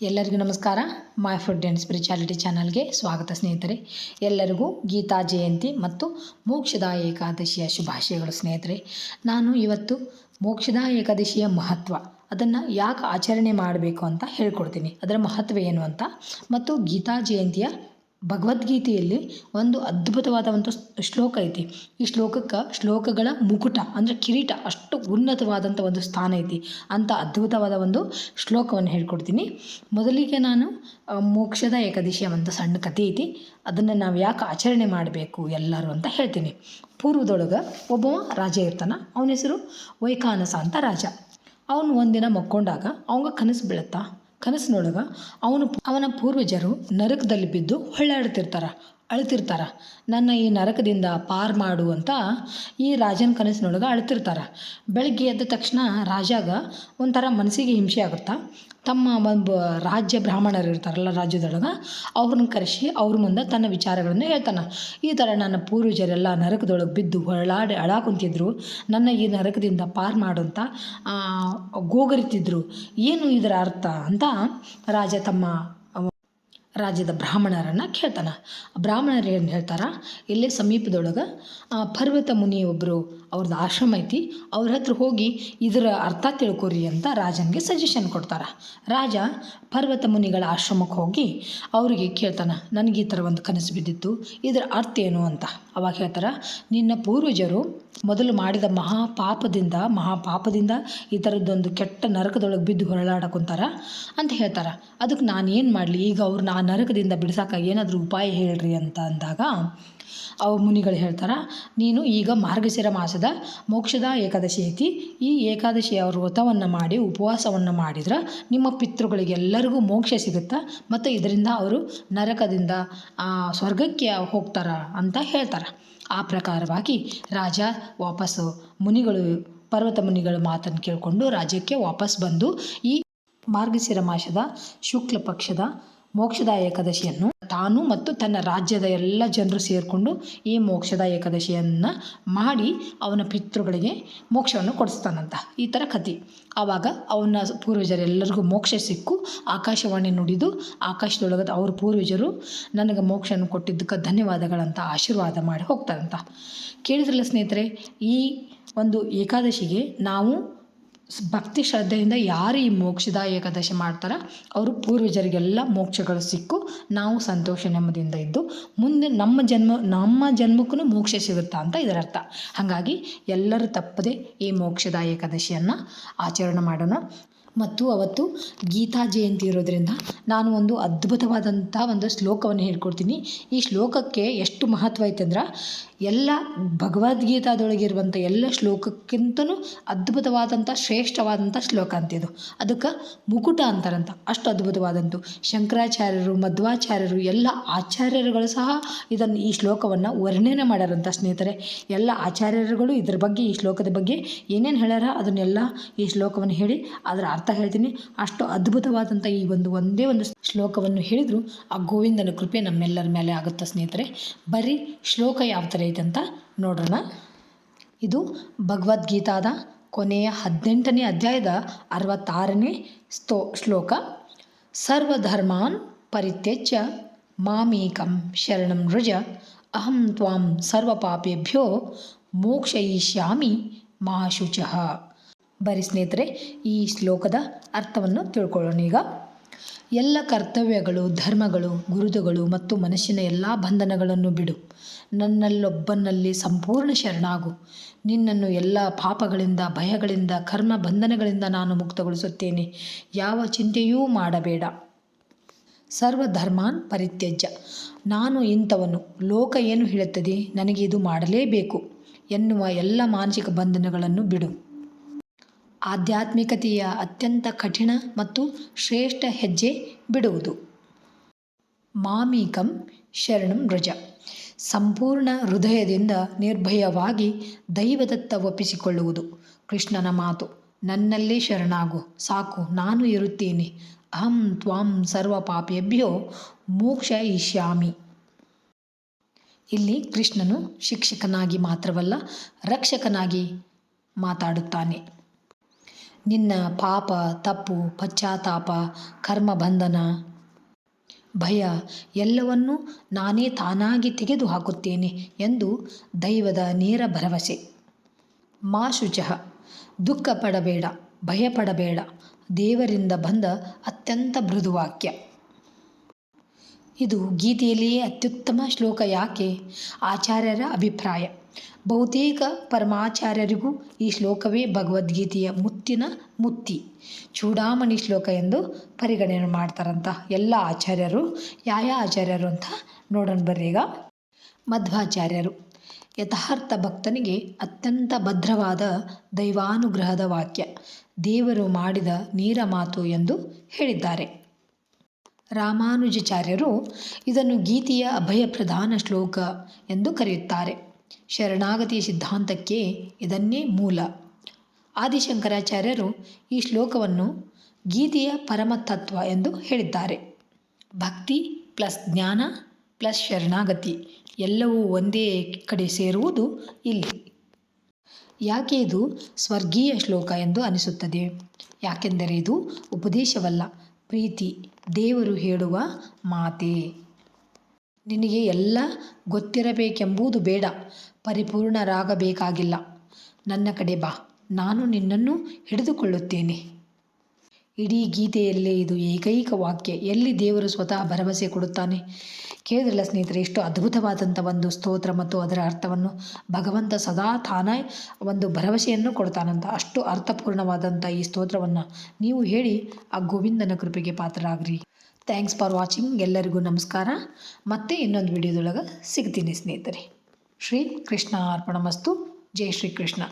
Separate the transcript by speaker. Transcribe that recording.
Speaker 1: ಎಲ್ಲರಿಗೂ ನಮಸ್ಕಾರ. My food and spirituality ಚಾನಲ್ಗೆ ಸ್ವಾಗತ ಸ್ನೇಹಿತರೆ. ಎಲ್ಲರಿಗೂ ಗೀತಾ ಜಯಂತಿ ಮತ್ತು ಮೋಕ್ಷದ ಏಕಾದಶಿಯ ಶುಭಾಶಯಗಳು ಸ್ನೇಹಿತರೆ. ನಾನು ಇವತ್ತು ಮೋಕ್ಷದ ಏಕಾದಶಿಯ ಮಹತ್ವ, ಅದನ್ನು ಯಾಕೆ ಆಚರಣೆ ಮಾಡಬೇಕು ಅಂತ ಹೇಳ್ಕೊಡ್ತೀನಿ. ಅದರ ಮಹತ್ವ ಏನು ಅಂತ, ಮತ್ತು ಗೀತಾ ಜಯಂತಿಯ ಭಗವದ್ಗೀತೆಯಲ್ಲಿ ಒಂದು ಅದ್ಭುತವಾದ ಒಂದು ಶ್ಲೋಕ ಐತಿ. ಈ ಶ್ಲೋಕಕ್ಕೆ ಶ್ಲೋಕಗಳ ಮುಕುಟ, ಅಂದರೆ ಕಿರೀಟ ಅಷ್ಟು ಉನ್ನತವಾದಂಥ ಒಂದು ಸ್ಥಾನ ಐತಿ. ಅಂಥ ಅದ್ಭುತವಾದ ಒಂದು ಶ್ಲೋಕವನ್ನು ಹೇಳ್ಕೊಡ್ತೀನಿ. ಮೊದಲಿಗೆ ನಾನು ಮೋಕ್ಷದ ಏಕಾದಶಿಯ ಒಂದು ಸಣ್ಣ ಕಥೆ ಐತಿ. ಅದನ್ನು ನಾವು ಯಾಕೆ ಆಚರಣೆ ಮಾಡಬೇಕು ಎಲ್ಲರೂ ಅಂತ ಹೇಳ್ತೀನಿ. ಪೂರ್ವದೊಳಗೆ ಒಬ್ಬ ರಾಜ ಇರ್ತಾನೆ ಅವನ ಹೆಸರು ವೈಖಾನಸ ಅಂತ ರಾಜ. ಅವನು ಒಂದಿನ ಮಕ್ಕೊಂಡಾಗ ಅವಂಗ ಕನಸು ಬೀಳುತ್ತಾ ಕನಸಿನೊಳಗೆ ಅವನು ಅವನ ಪೂರ್ವಜರು ನರಕದಲ್ಲಿ ಬಿದ್ದು ಹೊಳ್ಳಾಡ್ತಿರ್ತಾರೆ ಅಳ್ತಿರ್ತಾರೆ. ನನ್ನ ಈ ನರಕದಿಂದ ಪಾರು ಮಾಡು ಅಂತ ಈ ರಾಜನ ಕನಸಿನೊಳಗೆ ಅಳ್ತಿರ್ತಾರೆ. ಬೆಳಗ್ಗೆ ಎದ್ದ ತಕ್ಷಣ ರಾಜಾಗ ಒಂಥರ ಮನಸ್ಸಿಗೆ ಹಿಂಸೆ ಆಗುತ್ತೆ? ತಮ್ಮ ಒಂದು ರಾಜ್ಯ ಬ್ರಾಹ್ಮಣರು ಇರ್ತಾರಲ್ಲ ರಾಜ್ಯದೊಳಗೆ, ಅವ್ರನ್ನ ಕರೆಸಿ ಅವ್ರ ಮುಂದೆ ತನ್ನ ವಿಚಾರಗಳನ್ನು ಹೇಳ್ತಾನೆ. ಈ ಥರ ನನ್ನ ಪೂರ್ವಜರೆಲ್ಲ ನರಕದೊಳಗೆ ಬಿದ್ದು ಹೊರಳಾಡಿ ಅಳಾಕುಂತಿದ್ರು. ನನ್ನ ಈ ನರಕದಿಂದ ಪಾರು ಮಾಡು ಅಂತ ಗೋಗರಿತಿದ್ರು. ಏನು ಇದರ ಅರ್ಥ ಅಂತ ರಾಜ ತಮ್ಮ ರಾಜ್ಯದ ಬ್ರಾಹ್ಮಣರನ್ನು ಕೇಳ್ತಾನೆ. ಬ್ರಾಹ್ಮಣರು ಏನು ಹೇಳ್ತಾರೆ? ಇಲ್ಲೇ ಸಮೀಪದೊಳಗೆ ಪರ್ವತ ಮುನಿ ಒಬ್ಬರು ಅವ್ರದ್ದು ಆಶ್ರಮ ಐತಿ, ಅವ್ರ ಹತ್ರ ಹೋಗಿ ಇದರ ಅರ್ಥ ತಿಳ್ಕೊರಿ ಅಂತ ರಾಜನಿಗೆ ಸಜೆಷನ್ ಕೊಡ್ತಾರೆ. ರಾಜ ಪರ್ವತ ಮುನಿಗಳ ಆಶ್ರಮಕ್ಕೆ ಹೋಗಿ ಅವರಿಗೆ ಕೇಳ್ತಾನೆ, ನನಗೆ ಈ ಥರ ಒಂದು ಕನಸು ಬಿದ್ದಿತ್ತು, ಇದರ ಅರ್ಥ ಏನು ಅಂತ? ಅವಾಗ ಹೇಳ್ತಾರೆ, ನಿನ್ನ ಪೂರ್ವಜರು ಮೊದಲು ಮಾಡಿದ ಮಹಾಪಾಪದಿಂದ ಮಹಾಪಾಪದಿಂದ ಈ ಥರದ್ದೊಂದು ಕೆಟ್ಟ ನರಕದೊಳಗೆ ಬಿದ್ದು ಹೊರಳಾಡಕೊಂತಾರ ಅಂತ ಹೇಳ್ತಾರೆ. ಅದಕ್ಕೆ ನಾನು ಏನು ಮಾಡಲಿ? ಈಗ ಅವ್ರು ಆ ನರಕದಿಂದ ಬಿಡಿಸೋಕೆ ಏನಾದರೂ ಉಪಾಯ ಹೇಳ್ರಿ ಅಂತ ಅಂದಾಗ ಅವ ಮುನಿಗಳು ಹೇಳ್ತಾರೆ, ನೀನು ಈಗ ಮಾರ್ಗಶಿರ ಮಾಸದ ಮೋಕ್ಷದ ಏಕಾದಶಿ ಐತಿ. ಈ ಏಕಾದಶಿಯ ವ್ರತವನ್ನು ಮಾಡಿ, ಉಪವಾಸವನ್ನು ಮಾಡಿದ್ರೆ ನಿಮ್ಮ ಪಿತೃಗಳಿಗೆಲ್ಲರಿಗೂ ಮೋಕ್ಷ ಸಿಗುತ್ತೆ ಮತ್ತು ಇದರಿಂದ ಅವರು ನರಕದಿಂದ ಸ್ವರ್ಗಕ್ಕೆ ಹೋಗ್ತಾರ ಅಂತ ಹೇಳ್ತಾರೆ. ಆ ಪ್ರಕಾರವಾಗಿ ರಾಜ ವಾಪಸ್ಸು ಮುನಿಗಳು, ಪರ್ವತ ಮುನಿಗಳು ಮಾತನ್ನು ಕೇಳಿಕೊಂಡು ರಾಜ್ಯಕ್ಕೆ ವಾಪಸ್ ಬಂದು ಈ ಮಾರ್ಗಶಿರ ಮಾಸದ ಶುಕ್ಲ ಪಕ್ಷದ ಮೋಕ್ಷದ ಏಕಾದಶಿಯನ್ನು ತಾನು ಮತ್ತು ತನ್ನ ರಾಜ್ಯದ ಎಲ್ಲ ಜನರು ಸೇರಿಕೊಂಡು ಈ ಮೋಕ್ಷದ ಏಕಾದಶಿಯನ್ನು ಮಾಡಿ ಅವನ ಪಿತೃಗಳಿಗೆ ಮೋಕ್ಷವನ್ನು ಕೊಡಿಸ್ತಾನಂತ. ಈ ಥರ ಕತೆ ಆವಾಗ ಅವನ ಪೂರ್ವಜರೆಲ್ಲರಿಗೂ ಮೋಕ್ಷ ಸಿಕ್ಕು. ಆಕಾಶವಾಣಿ ನುಡಿದು ಆಕಾಶದೊಳಗೆ ಅವ್ರ ಪೂರ್ವಜರು ನನಗೆ ಮೋಕ್ಷವನ್ನು ಕೊಟ್ಟಿದ್ದಕ್ಕೆ ಧನ್ಯವಾದಗಳಂತ ಆಶೀರ್ವಾದ ಮಾಡಿ ಹೋಗ್ತಾರಂತ. ಕೇಳಿದ್ರಲ್ಲ ಸ್ನೇಹಿತರೆ, ಈ ಒಂದು ಏಕಾದಶಿಗೆ ನಾವು ಭಕ್ತಿ ಶ್ರದ್ಧೆಯಿಂದ ಯಾರು ಈ ಮೋಕ್ಷದ ಏಕಾದಶಿ ಮಾಡ್ತಾರ, ಅವರು ಪೂರ್ವಜರಿಗೆಲ್ಲ ಮೋಕ್ಷಗಳು ಸಿಕ್ಕು. ನಾವು ಸಂತೋಷ ನೆಮ್ಮದಿಯಿಂದ ಇದ್ದು, ಮುಂದೆ ನಮ್ಮ ಜನ್ಮ, ನಮ್ಮ ಜನ್ಮಕ್ಕೂ ಮೋಕ್ಷ ಸಿಗುತ್ತಾ ಅಂತ ಇದರ ಅರ್ಥ ಹಾಗಾಗಿ ಎಲ್ಲರೂ ತಪ್ಪದೆ ಈ ಮೋಕ್ಷದ ಏಕಾದಶಿಯನ್ನು ಆಚರಣೆ ಮಾಡೋಣ. ಮತ್ತು ಅವತ್ತು ಗೀತಾ ಜಯಂತಿ ಇರೋದರಿಂದ ನಾನು ಒಂದು ಅದ್ಭುತವಾದಂಥ ಒಂದು ಶ್ಲೋಕವನ್ನು ಹೇಳ್ಕೊಡ್ತೀನಿ. ಈ ಶ್ಲೋಕಕ್ಕೆ ಎಷ್ಟು ಮಹತ್ವ ಐತೆ ಅಂದ್ರೆ ಎಲ್ಲ ಭಗವದ್ಗೀತಾದೊಳಗಿರುವಂಥ ಎಲ್ಲ ಶ್ಲೋಕಕ್ಕಿಂತನೂ ಅದ್ಭುತವಾದಂಥ, ಶ್ರೇಷ್ಠವಾದಂಥ ಶ್ಲೋಕ ಅಂತಿದು ಅದಕ್ಕೆ ಮುಕುಟ ಅಂತಾರಂತ. ಅಷ್ಟು ಅದ್ಭುತವಾದಂಥ ಶಂಕರಾಚಾರ್ಯರು, ಮಧ್ವಾಚಾರ್ಯರು, ಎಲ್ಲ ಆಚಾರ್ಯರುಗಳು ಸಹ ಇದನ್ನು ಈ ಶ್ಲೋಕವನ್ನು ವರ್ಣನೆ ಮಾಡ್ಯಾರಂತ ಸ್ನೇಹಿತರೆ. ಎಲ್ಲ ಆಚಾರ್ಯರುಗಳು ಇದ್ರ ಬಗ್ಗೆ, ಈ ಶ್ಲೋಕದ ಬಗ್ಗೆ ಏನೇನು ಹೇಳ್ಯಾರ ಅದನ್ನೆಲ್ಲ ಈ ಶ್ಲೋಕವನ್ನು ಹೇಳಿ ಅದರ ಅರ್ಥ ಹೇಳ್ತೀನಿ. ಅಷ್ಟು ಅದ್ಭುತವಾದಂಥ ಈ ಒಂದು ಒಂದೇ ಒಂದು ಶ್ಲೋಕವನ್ನು ಹೇಳಿದ್ರು ಆ ಗೋವಿಂದನ ಕೃಪೆ ನಮ್ಮೆಲ್ಲರ ಮೇಲೆ ಆಗುತ್ತೆ ಸ್ನೇಹಿತರೆ. ಬರೀ ಶ್ಲೋಕ ಯಾವ ಥರ ಅಂತ ನೋಡೋಣ. ಇದು ಭಗವದ್ಗೀತಾದ ಕೊನೆಯ ಹದಿನೆಂಟನೇ ಅಧ್ಯಾಯದ ಅರವತ್ತಾರನೇ ಸ್ತೋ, ಶ್ಲೋಕ. ಸರ್ವಧರ್ಮಾನ್ ಪರಿತ್ಯಜ್ಯ ಮಾಮೇಕಂ ಶರಣಂ ರುಜ. ಅಹಂ ತ್ವಾಂ ಸರ್ವಪಾಪೇಭ್ಯೋ ಮೋಕ್ಷಯಿಷ್ಯಾಮಿ ಮಹಾಶುಚಃ ಬರಿ ಸ್ನೇಹಿತರೆ, ಈ ಶ್ಲೋಕದ ಅರ್ಥವನ್ನು ತಿಳ್ಕೊಳ್ಳೋಣ ಈಗ. ಎಲ್ಲ ಕರ್ತವ್ಯಗಳು, ಧರ್ಮಗಳು, ಗುರುತುಗಳು ಮತ್ತು ಮನಸ್ಸಿನ ಎಲ್ಲ ಬಂಧನಗಳನ್ನು ಬಿಡು. ನನ್ನಲ್ಲೊಬ್ಬನಲ್ಲಿ ಸಂಪೂರ್ಣ ಶರಣಾಗು. ನಿನ್ನನ್ನು ಎಲ್ಲ ಪಾಪಗಳಿಂದ, ಭಯಗಳಿಂದ, ಕರ್ಮ ಬಂಧನಗಳಿಂದ ನಾನು ಮುಕ್ತಗೊಳಿಸುತ್ತೇನೆ. ಯಾವ ಚಿಂತೆಯೂ ಮಾಡಬೇಡ. ಸರ್ವಧರ್ಮಾನ್ ಪರಿತ್ಯಜ್ಯ. ನಾನು ಇಂಥವನು. ಲೋಕ ಏನು ಹೇಳುತ್ತದೆ? ನನಗೆ ಇದು ಮಾಡಲೇಬೇಕು ಎನ್ನುವ ಎಲ್ಲ ಮಾನಸಿಕ ಬಂಧನಗಳನ್ನು ಬಿಡು. ಆಧ್ಯಾತ್ಮಿಕತೆಯ ಅತ್ಯಂತ ಕಠಿಣ ಮತ್ತು ಶ್ರೇಷ್ಠ ಹೆಜ್ಜೆ ಬಿಡುವುದು. ಮಾಮೀಕಂ ಶರಣಂ ರಜ. ಸಂಪೂರ್ಣ ಹೃದಯದಿಂದ ನಿರ್ಭಯವಾಗಿ ದೈವದತ್ತ ಒಪ್ಪಿಸಿಕೊಳ್ಳುವುದು. ಕೃಷ್ಣನ ಮಾತು, ನನ್ನಲ್ಲೇ ಶರಣಾಗು, ಸಾಕು, ನಾನು ಇರುತ್ತೇನೆ. ಅಹಂ ತ್ವಾಂ ಸರ್ವ ಪಾಪೇಭ್ಯೋ ಮೋಕ್ಷ ಇಷ್ಯಾಮಿ ಇಲ್ಲಿ ಕೃಷ್ಣನು ಶಿಕ್ಷಕನಾಗಿ ಮಾತ್ರವಲ್ಲ, ರಕ್ಷಕನಾಗಿ ಮಾತಾಡುತ್ತಾನೆ. ನಿನ್ನ ಪಾಪ, ತಪ್ಪು, ಪಶ್ಚಾತ್ತಾಪ ಕರ್ಮ ಬಂಧನ ಭಯ ಎಲ್ಲವನ್ನೂ ನಾನೇ ತಾನಾಗಿ ತೆಗೆದು ಹಾಕುತ್ತೇನೆ ಎಂದು ದೈವದ ನೇರ ಭರವಸೆ. ಮಾ ಶುಚಃ. ದುಃಖ ಪಡಬೇಡ ಭಯಪಡಬೇಡ. ದೇವರಿಂದ ಬಂದ ಅತ್ಯಂತ ಮೃದುವಾಕ್ಯ. ಇದು ಗೀತೆಯಲ್ಲಿಯೇ ಅತ್ಯುತ್ತಮ ಶ್ಲೋಕ ಯಾಕೆ? ಆಚಾರ್ಯರ ಅಭಿಪ್ರಾಯ. ಬಹುತೇಕ ಪರಮಾಚಾರ್ಯರಿಗೂ ಈ ಶ್ಲೋಕವೇ ಭಗವದ್ಗೀತೆಯ ಮುತ್ತಿನ ಮುತ್ತಿ. ಚೂಡಾಮಣಿ ಶ್ಲೋಕ ಎಂದು ಪರಿಗಣನೆ ಮಾಡ್ತಾರಂತ ಎಲ್ಲ ಆಚಾರ್ಯರು ಯಾವ ಆಚಾರ್ಯರು ಅಂತ ನೋಡೋಣ ಬರ್ರಿ ಈಗ. ಮಧ್ವಾಚಾರ್ಯರು, ಯಥಾರ್ಥ ಭಕ್ತನಿಗೆ ಅತ್ಯಂತ ಭದ್ರವಾದ ದೈವಾನುಗ್ರಹದ ವಾಕ್ಯ, ದೇವರು ಮಾಡಿದ ನೀರ ಮಾತು ಎಂದು ಹೇಳಿದ್ದಾರೆ. ರಾಮಾನುಜಾಚಾರ್ಯರು ಇದನ್ನು ಗೀತೆಯ ಅಭಯ ಪ್ರಧಾನ ಶ್ಲೋಕ ಎಂದು ಕರೆಯುತ್ತಾರೆ. ಶರಣಾಗತಿಯ ಸಿದ್ಧಾಂತಕ್ಕೆ ಇದನ್ನೇ ಮೂಲ. ಆದಿಶಂಕರಾಚಾರ್ಯರು ಈ ಶ್ಲೋಕವನ್ನು ಗೀತೆಯ ಪರಮತತ್ವ ಎಂದು ಹೇಳಿದ್ದಾರೆ. ಭಕ್ತಿ ಪ್ಲಸ್ ಜ್ಞಾನ ಪ್ಲಸ್ ಶರಣಾಗತಿ ಎಲ್ಲವೂ ಒಂದೇ ಕಡೆ ಸೇರುವುದು ಇಲ್ಲಿ. ಯಾಕೆ ಇದು ಸ್ವರ್ಗೀಯ ಶ್ಲೋಕ ಎಂದು ಅನಿಸುತ್ತದೆ? ಯಾಕೆಂದರೆ ಇದು ಉಪದೇಶವಲ್ಲ, ಪ್ರೀತಿ ದೇವರು ಹೇಳುವ ಮಾತೇ. ನಿನಗೆ ಎಲ್ಲ ಗೊತ್ತಿರಬೇಕೆಂಬುದು ಬೇಡ. ಪರಿಪೂರ್ಣರಾಗಬೇಕಾಗಿಲ್ಲ. ನನ್ನ ಕಡೆ ಬಾ. ನಾನು ನಿನ್ನನ್ನು ಹಿಡಿದುಕೊಳ್ಳುತ್ತೇನೆ. ಇಡೀ ಗೀತೆಯಲ್ಲೇ ಇದು ಏಕೈಕ ವಾಕ್ಯ. ಎಲ್ಲಿ ದೇವರು ಸ್ವತಃ ಭರವಸೆ ಕೊಡುತ್ತಾನೆ? ಕೇಳಿದ್ರಲ್ಲ ಸ್ನೇಹಿತರೆ ಎಷ್ಟು ಅದ್ಭುತವಾದಂಥ ಒಂದು ಸ್ತೋತ್ರ ಮತ್ತು ಅದರ ಅರ್ಥವನ್ನು ಭಗವಂತ ಸದಾ ತಾನೇ ಒಂದು ಭರವಸೆಯನ್ನು ಕೊಡ್ತಾನಂತ. ಅಷ್ಟು ಅರ್ಥಪೂರ್ಣವಾದಂಥ ಈ ಸ್ತೋತ್ರವನ್ನು ನೀವು ಹೇಳಿ ಆ ಗೋವಿಂದನ ಕೃಪೆಗೆ ಪಾತ್ರರಾಗ್ರಿ. ಥ್ಯಾಂಕ್ಸ್ ಫಾರ್ ವಾಚಿಂಗ್ ಎಲ್ಲರಿಗೂ ನಮಸ್ಕಾರ. ಮತ್ತೆ ಇನ್ನೊಂದು ವಿಡಿಯೋದೊಳಗೆ ಸಿಗ್ತೀನಿ ಸ್ನೇಹಿತರೆ. ಶ್ರೀ ಕೃಷ್ಣ ಅರ್ಪಣಮಸ್ತು ಜೈ ಶ್ರೀ ಕೃಷ್ಣ.